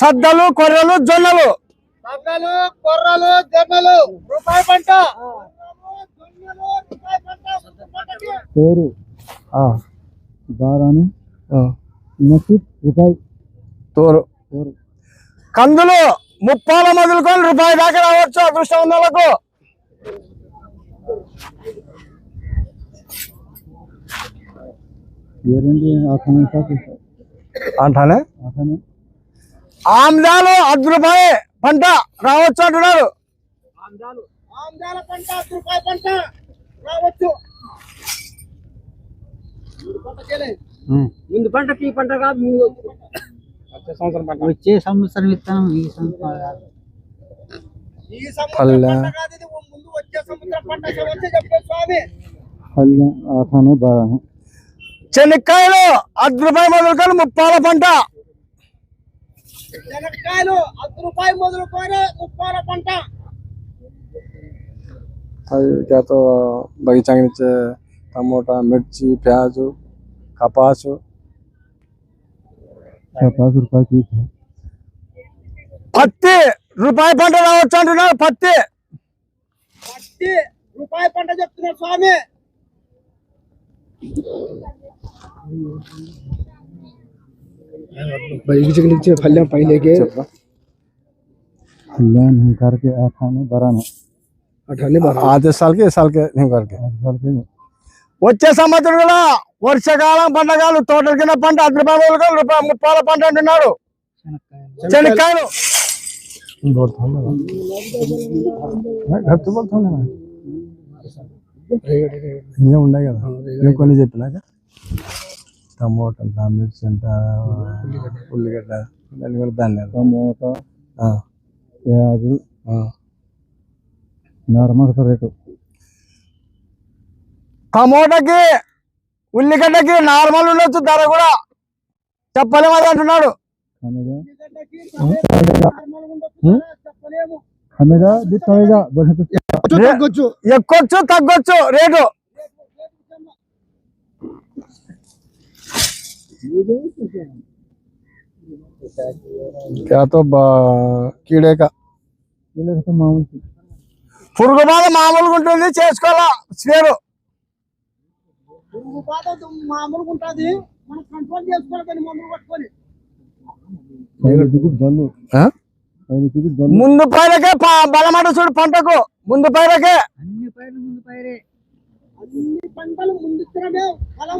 సద్దలు కొర్రలు జొన్నలు. సద్దలు కొర్రలు జొన్నలు. రూపాయి పంట. జొన్నలు రూపాయి పంట పంటకి పేరు ఆ, దారాని. ఆ, నచ్చి రూపాయి. తోరు. తోరు. కందులు ముప్పాల మొదలుకొని రూపాయి దాకా రావచ్చు అదృష్టం ఉన్న వాళ్ళకు. అంటానే? ఆమ్దాలు అర్ధ రూపాయి పంట రావచ్చు అంటున్నారు. పంట పంట. ముందు పంటకి ఈ పంట కాదు వచ్చే సంవత్సరం పంట. వచ్చే సంవత్సరం విత్తనం ఈ సంవత్సరం కాదు. పంట పంట చెనిక్కాయలు అర్ధ రూపాయి మొదలుకొని ముప్పాల పంట. శనక్కాయలు అర్ధ రూపాయలు మొదలుకొని ముప్పాల పంట జాతో బగీచాకి టమోటా మిర్చి ప్యాజు కపాసు. పత్తి రూపాయి పంట రావచ్చు అంటున్నారు పత్తి. పత్తి రూపాయి పంట చెప్తున్నారు స్వామి. नीचे फलियां पाई लेके कल्याण हिंकार के आखाने बाराने अठाने आधे साल के साल के नहीं करके आठ साल के వచ్చే సంవత్సరం కూడా వర్షాకాలం పంటకాలు తోటల కింద పంట అర్ధ రూపాయలు మొదలుకొని రూపాయి ముప్పాల పంట అంటున్నాడు చెనిక్కాయలు ఇంకా ఉన్నాయి కదా నేను కొన్ని చెప్పినాక టమోటా మిర్చి అంట ఉల్లిగడ్డ. దాన్ని ధాన్యాలు. టమోటా ప్యాజు నార్మల్ రేటు. టమోటాకి ఉల్లిగడ్డకి నార్మల్ ఉండొచ్చు ధర కూడా చెప్పలేము అది అంటున్నాడు. ఎక్కొచ్చు? తగ్గొచ్చు రేటు. क्या तो बा- कीड़े का ये लोग तो मामूल सी- పురుగు బాధ మామూలుగా ఉంటుంది చేసుకోవాలా స్పేరు పురుగు బాధ మామూలుగా ఉంటుంది మనం కంట్రోల్ చేసుకోవాలి దాన్ని మందులు పట్టుకొని पहले की बल्लू पहले की बल्लू ముందు పైరకే ప- బలమాట చూడు పంటకు ముందు పైరకే అన్ని పైర్లు ముందు పైరే అన్ని పంటలు ముందు ఇచ్చినవే ఫలం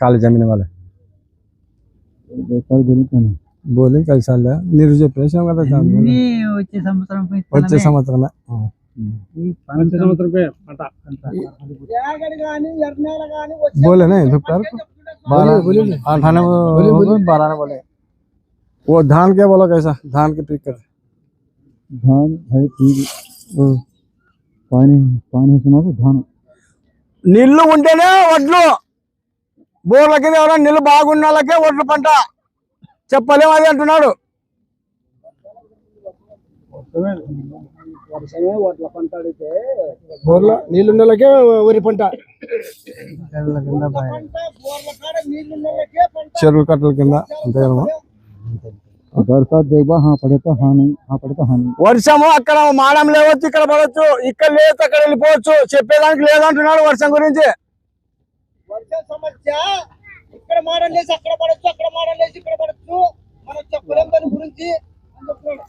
काली जमीन वाले व्यापार बोली तो नहीं बोले कल साल है नीरज प्रेस का था వచ్చే సంవత్సరం వచ్చే సంవత్సరం రేగడి గాని ఎర్నేల గాని बोले नहीं दुपहर को बारह अठाने बारह बोले वो धान क्या बोला कैसा धान के पीक कर धान है ठीक पानी पानी सुना तो धान నీళ్లు ఉంటేనే వడ్లు బోర్ల కింద ఎవరైనా నీళ్ళు బాగున్న వాళ్ళకే ఒడ్ల పంట. చెప్పలేము అది అంటున్నాడు. బోర్ల వరి పంట. చెరువు కట్టల కింద వర్షము అక్కడ మాడం లేవచ్చు ఇక్కడ పడవచ్చు ఇక్కడ లేదు అక్కడ వెళ్ళిపోవచ్చు చెప్పేదానికి లేదంటున్నాడు వర్షం గురించి. వర్షం సమస్య. ఇక్కడ మోడల్ వేసి అక్కడ పడచ్చు అక్కడ మోడల్ వేసి ఇక్కడ పడచ్చు. మనం చెప్పలేం దాని గురించి అని చెప్తున్నాడు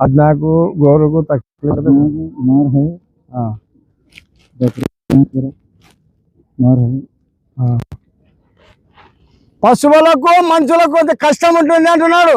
అది నాకు గౌరవకు పశువులకు మనుషులకు కొంత కష్టం ఉంటుంది అంటున్నాడు.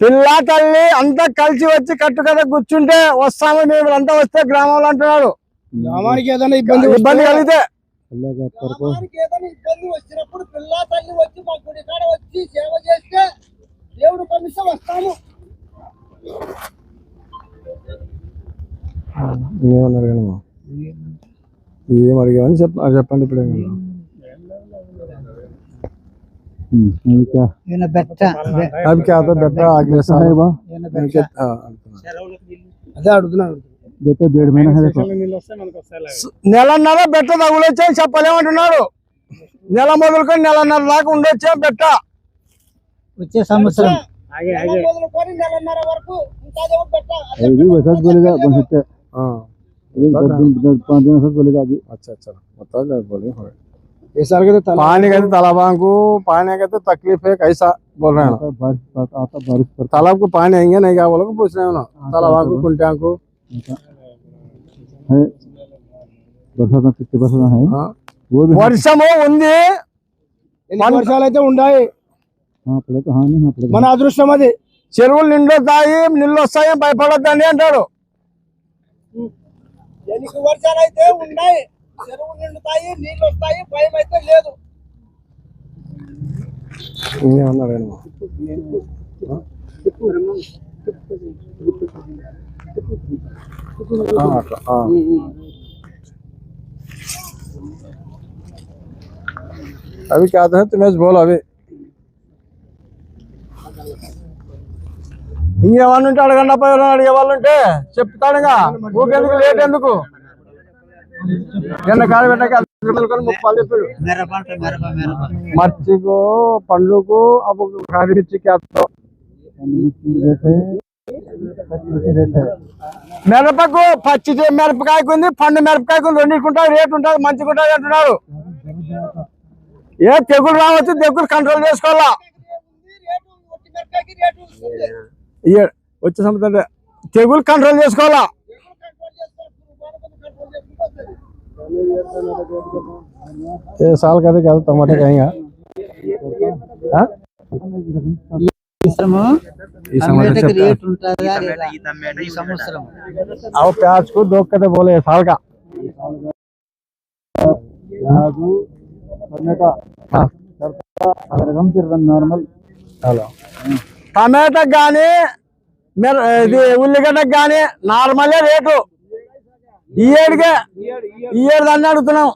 పిల్ల తల్లి అంతా కలిసి వచ్చి కట్టు కదా కూర్చుంటే వస్తాము మేము అంతా వస్తే గ్రామంలో అంటున్నారు గ్రామానికి ఏదైనా ఇబ్బంది ఇబ్బంది కలిగితే. ఇబ్బంది ఏమన్నారు కానీ ఏం చెప్ప చెప్పండి ఇప్పుడు. ఈయన బెట్ట అవి క్యాతో బెట్ట ఆగ్లే సార్ है बा ఈయన బెట్ట అదే అడుగుతున్నాను देखो डेढ़ महीना है देखो నెలన్నర బెట్ట తగులొచ్చని చెప్పలేమంటున్నాడు నెల మొదలుకొని నెలన్నర దాకా ఉండొచ్చే బెట్ట వచ్చే సంవత్సరం నెల మొదలుకొని నెలన్నర వరకు ఉంటాదేమో పెట్ట ये भी बसत बोलेगा बन सकते ఆ, ये दस दिन दस पाँच दिन सब बोलेगा अभी అచ్చా అచ్చా మొత్తం లేదు बोले होए। ఈసారి కదా पानी का तो तालाबां को पानी का तो तकलीफ है कैसा बोल रहे हैं ना आता बारिश आता आता बारिश पड़ता तालाब को पानी आएंगे नहीं क्या बोलो पूछ रहे हो ना तालाबां को कुंटिया को है बरसात में कितने बरसात है हाँ। वो भी వర్షము ఉంది ఎన్ని వర్షాలు అయితే ఉన్నాయి हाँ पड़े तो हाँ नहीं हाँ पड़े మన అదృష్టం అది చెరువులు నిండొస్తాయి నీళ్ళు వస్తాయి భయపడొద్దండి అంటాడు ఎన్ని వర్షాలు అయితే ఉన్నాయి చెరువు నిండుతాయి నీళ్ళు వస్తాయి భయం అయితే లేదు ఇంకేమన్నాడు ఆయన? ఆ, అట్లా, ఆ. అవి కాదు है तुम्हें बोल అవి ఇంకేమన్నా ఉంటే అడగండి అప్ప ఎవరైనా అడిగే వాళ్ళు ఉంటే చెప్తాడుగా ఊకెందుకు లేట్ ఎందుకు నిన్న కాడ పెట్టాక మర్చికు పండ్లకు మిర్చి మిరపకు పచ్చి మిరపకాయకు ఉంది పండు మిరపకాయకు రెండింటికుంటారు రేటు ఉంటుంది మంచిగా ఉంటారు అంటున్నారు. ఏ తెగులు రావచ్చు తెగులు కంట్రోల్ చేసుకోవాలా? వచ్చే సంబంధం తెగులు కంట్రోల్ చేసుకోవాలా? ఈ సంవత్సరం అవు ప్యాజ్ కు దొక్కతే బోలే సాల్ కా प्याज टमाटा हाँ। सरगम तिरगम नॉर्मल హలో టమాటా కానీ మిర ఇది ఉల్లిగడ్డకు కానీ నార్మలే రేటు ఈ ఏడుకే ఈ ఏడు దాన్ని అడుగుతున్నాం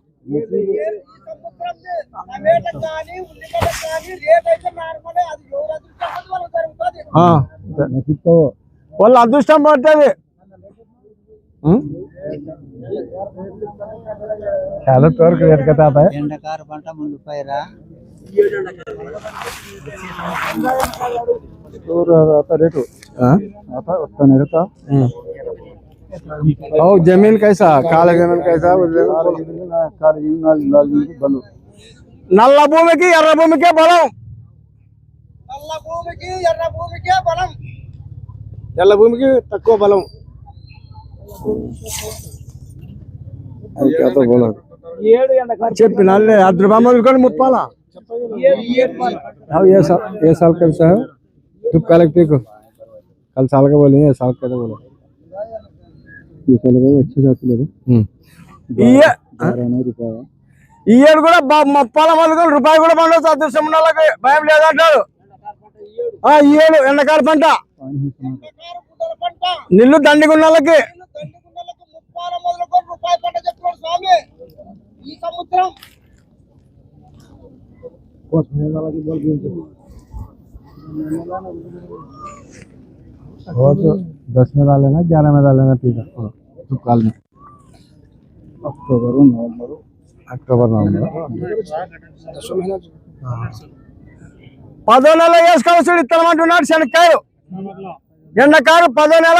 వాళ్ళ అదృష్టం పడుతుంది చాలా రేటు కదా ఎండకారు పంట ముందు పైరా రేటు रेट हाँ? आता उतना नहीं रहता ओ जमीन कैसा काला जमीन कैसा उजले काली लाल लाल बनो నల్ల భూమికి ఎర్ర భూమికే బలం నల్ల భూమికి ఎర్ర భూమికే బలం ఎల్ల భూమికి తక్కువ బలం చెప్పిన వాళ్ళే అర్ధ రూపాయ మొదలుకొని ముప్పాలా हाँ, ये साल ये साल कैसा है तू कल पीक कल साल का बोलेंगे ये साल का तो बोलो ఈయన కూడా ముప్పాల రూపాయి కూడా పండు సదృశ్యం ఉన్న వాళ్ళకి భయం లేదంటారు ఈయడు ఎండకాల పంట. నిల్లు దండి గుండాలకి ఈ वो तो दस में डालेना ग्यारह में डालेना ठीक है तो कल में अक्टूबर नवंबर అక్టోబర్ నవంబర్ పదో నెల వేసుకోవచ్చు ఇత్తనం అంటున్నాడు శనక్కాయలు ఎండకారు పదో నెల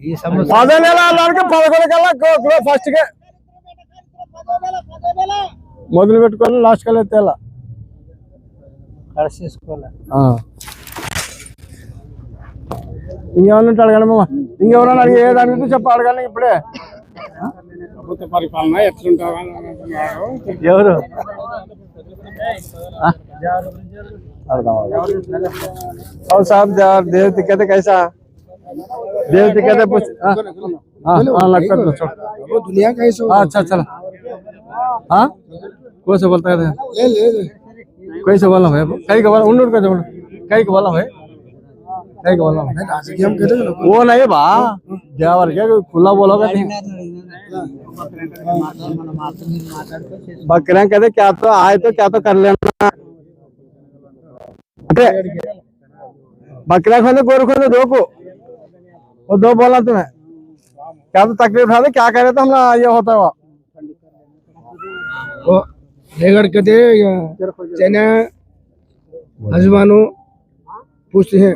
ఈ సంవత్సరం పదో నెల అన్నానికి పదకొండు కల్లా ఫస్ట్ కే పదో నెల పదో నెల మొదలు పెట్టుకొని లాస్ట్ కల్లా ఎత్తేలా కలిసి చేసుకోవాలి ఇంకేమన్నా ఉంటే అడగండి మామ ఇంకెవరన్నా అడిగి ఏది అడిగితే చెప్ప అడగండి ఇప్పుడే ప్రభుత్వ పరిపాలన ఎట్లుంటారని అంటున్నారు ఎవరు और साहब यार देव दिक्कत है कैसा देव दिक्कत है पूछ हाँ हाँ हाँ लगता है छोड़ वो दुनिया का ही सो हाँ अच्छा चलो हाँ कौन से बोलता है ले ले ले कोई से बोला है कहीं का बोला उन्नूर का बोला कहीं का बोला है तो। बकरिया का क्या तो आहे तो क्या तो खोले गोरू खोले दो को। वो दो बोला तुम्हें। क्या तो तकलीफ़ उठा दे क्या कह रहे थे तो हमरा ये होता हुआ वो। रेगड़ हजमानो पूछते हैं।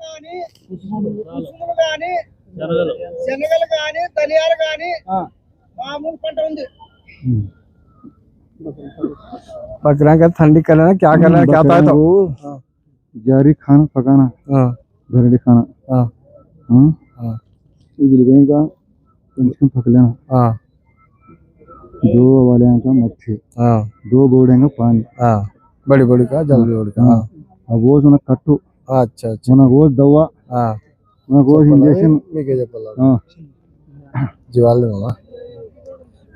వాము గాని కుసుములు గాని శనగలు గాని ధనియాలు గాని మామూలు పంట ఉంది हम्म। बकरियां का ठंडी करना है, क्या करना है, क्या था तो वो जारी खाना पकाना हाँ घरेलू खाना हाँ हाँ हाँ इडली का कम से कम पक लेना हाँ दो वाले का मच्छी हाँ दो बोड़े का पानी हाँ बड़ी बड़ी का जल्दी बड़ी का हाँ अब वो जो कट्टू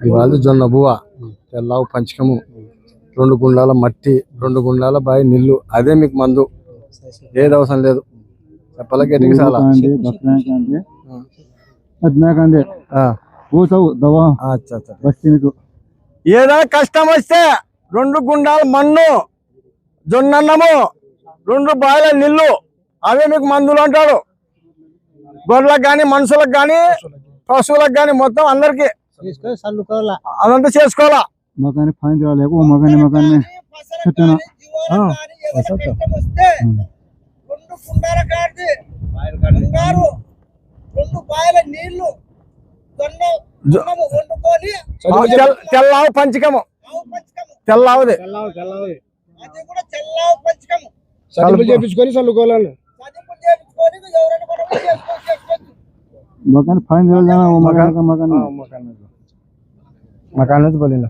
జీవాళ్ళు జొన్న బువ్వ. తెల్లవు పంచకము. రెండు గుండాల మట్టి రెండు గుండాల బాయి నీళ్ళు. అదే మీకు మందు. ఏది అవసరం లేదు. ఏదైనా కష్టం వస్తే రెండు గుండాల మన్ను జొన్నన్నము రెండు బాయిల నీళ్ళు అవే మీకు మందులు అంటాడు. గొర్రెలకు కానీ మనుషులకు కానీ పశువులకు కానీ మొత్తం అందరికి. అదంతా చేసుకోవాలా? తెల్లావు పంచకము. తెల్లావుది తెల్లావు పంచకము. చేపించుకొని చల్లుకోవాలని. మకాన్ ఫైన్ చేయాలి మకాన్ మకాన్ మకాన్ నుంచి పల్లిలో.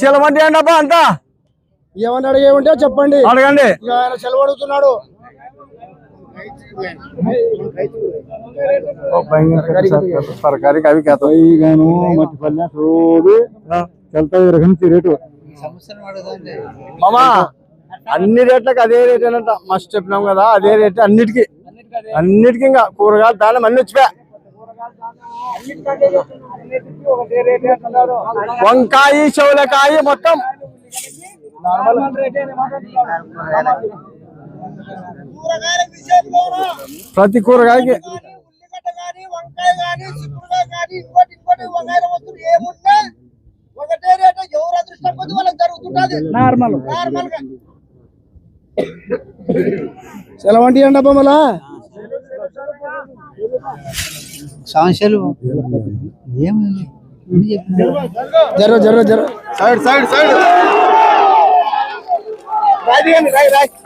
చెలవండి అండి అబ్బా అంతా? ఏమన్నా అడిగేమంటే చెప్పండి. అడగండి. ఆయన सरकारी का भी क्या तो कोई गानो मत फलना सो भी चलता है रखन सी रेट ఈ సంవత్సరం అడగండి మామా అన్ని రేట్లకు అదే రేట్ అంట మస్ట్ చెప్పినాం కదా అదే రేట్ అన్నిటికి అన్నిటికి ఇంకా కూరగాయలు దాని అన్ని వచ్చిపోయా వంకాయ చెవులకాయ మొత్తం కూరగాయల విషయంలో ప్రతి కూరగాయకి ఉల్లిగడ్డ కానీ వంకాయ కానీ చిక్కుడుగా కానీ ఇంకోటి ఇంకోటి వంకాయల వస్తువులు ఏమున్నా ఒకటే రేటు. ఎవరు అదృష్టం కొద్ది వాళ్ళకి జరుగుతుంటది. నార్మల్. నార్మల్గా. సెలవు అంటే ఏంటి అబ్బా మళ్ళా సమస్యలు చెప్పు. జర జర జర సైడ్ సైడ్ సైడ్. రాయ్ రాయ్ ఏ